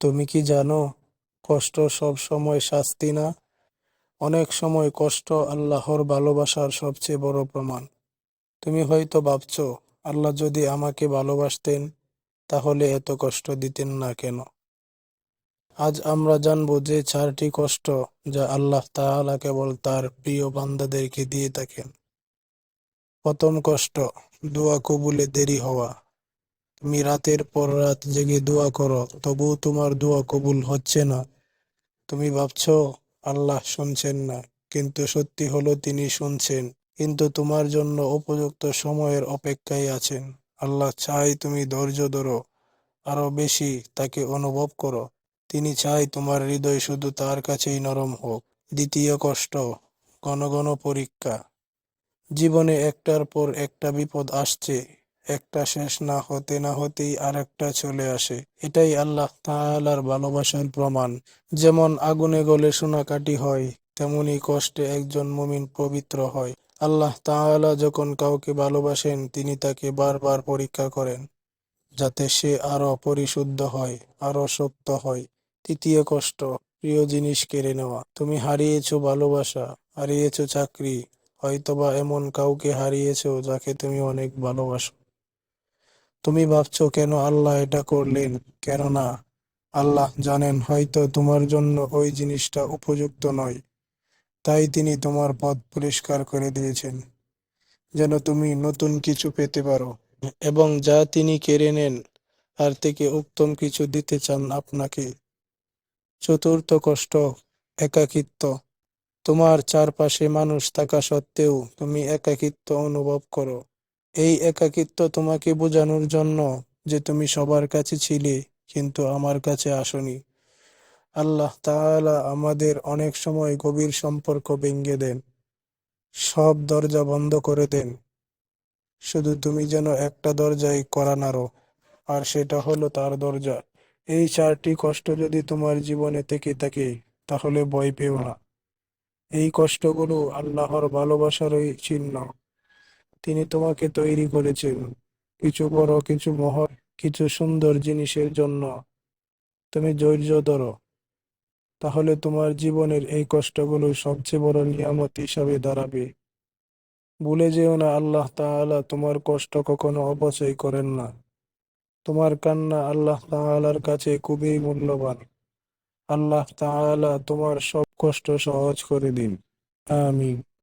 তুমি কি জানো, কষ্ট সব সময় শাস্তি না? অনেক সময় কষ্ট আল্লাহর ভালোবাসার সবচেয়ে বড় প্রমাণ। তুমি হয়তো ভাবছ, আল্লাহ যদি আমাকে ভালোবাসতেন, তাহলে এত কষ্ট দিতেন না কেন? আজ আমরা জানব যে চারটি কষ্ট যা আল্লাহ তাআলা কেবল তার প্রিয় বান্দাদেরকে দিয়ে থাকেন। প্রথম কষ্ট, দোয়া কবুলে দেরি হওয়া। তুমি রাতের পর রাত জেগে দোয়া করো, তবুও তোমার দোয়া কবুল হচ্ছে না। তুমি ভাবছ, আল্লাহ শুনছেন না, কিন্তু সত্যি হলো তিনি শুনছেন, কিন্তু তোমার জন্য উপযুক্ত সময়ের অপেক্ষায় আছেন। আল্লাহ চাই তুমি ধৈর্য ধরো আরও বেশি তাকে অনুভব করো। তিনি চাই তোমার হৃদয় শুধু তার কাছেই নরম হোক। দ্বিতীয় কষ্ট, ঘন ঘন পরীক্ষা। জীবনে একটার পর একটা বিপদ আসছে একটা শেষ না হতে না হতেই আরেকটা চলে আসে। এটাই আল্লাহ তাআলার ভালোবাসার প্রমাণ। যেমন আগুনে গলে সোনা কাটি হয়, তেমনি কষ্টে একজন মুমিন পবিত্র হয়। আল্লাহ তাআলা যখন কাউকে ভালোবাসেন, তিনি তাকে বারবার পরীক্ষা করেন, যাতে সে আরও পরিশুদ্ধ হয়, আরও শক্ত হয়। তৃতীয় কষ্ট, প্রিয় জিনিস কেড়ে নেওয়া। তুমি হারিয়েছো ভালোবাসা, হারিয়েছো চাকরি, হয়তোবা এমন কাউকে হারিয়েছো যাকে তুমি অনেক ভালোবাসো। তুমি ভাবছ কেন আল্লাহ এটা করলেন? কেন না আল্লাহ জানেন হয়তো তোমার জন্য ওই জিনিসটা উপযুক্ত নয়। তাই তিনি তোমার পথ পরিষ্কার করে দিয়েছেন, যেন তুমি নতুন কিছু পেতে পারো এবং যা তিনি কেড়ে নেন তার থেকে উত্তম কিছু দিতে চান আপনাকে। চতুর্থ কষ্ট, একাকিত্ব। তোমার চারপাশে মানুষ থাকা সত্ত্বেও তুমি একাকিত্ব অনুভব করো। এই একাকিত্ব তোমাকে বোঝানোর জন্য যে তুমি সবার কাছে ছিলে, কিন্তু আমার কাছে আসনি। আল্লাহ তাআলা আমাদের অনেক সময় গভীর সম্পর্ক ভেঙে দেন। সব দরজা বন্ধ করে দেন। শুধু তুমি যেন একটা দরজায় কড়া নাড়ো আর সেটা হলো তার দরজা। এই চারটি কষ্ট যদি তোমার জীবনে থেকে থাকে, তাহলে ভয় পেও না। এই কষ্টগুলো আল্লাহর ভালোবাসারই চিহ্ন। তিনি তোমাকে তৈরি করেছেন। কিছু বড়, কিছু মহৎ, কিছু সুন্দর জিনিসের জন্য। তুমি ধৈর্য ধরো। তাহলে তোমার জীবনের এই কষ্টগুলো সবচেয়ে বড় নিয়ামত হিসাবে দাঁড়াবে। ভুলে যেও না, আল্লাহ তাআলা তোমার কষ্ট কখনো অপচয় করেন না। তোমার কান্না আল্লাহ তাআলার কাছে খুবই মূল্যবান। আল্লাহ তাআলা তোমার সব কষ্ট সহজ করে দিন। আমিন।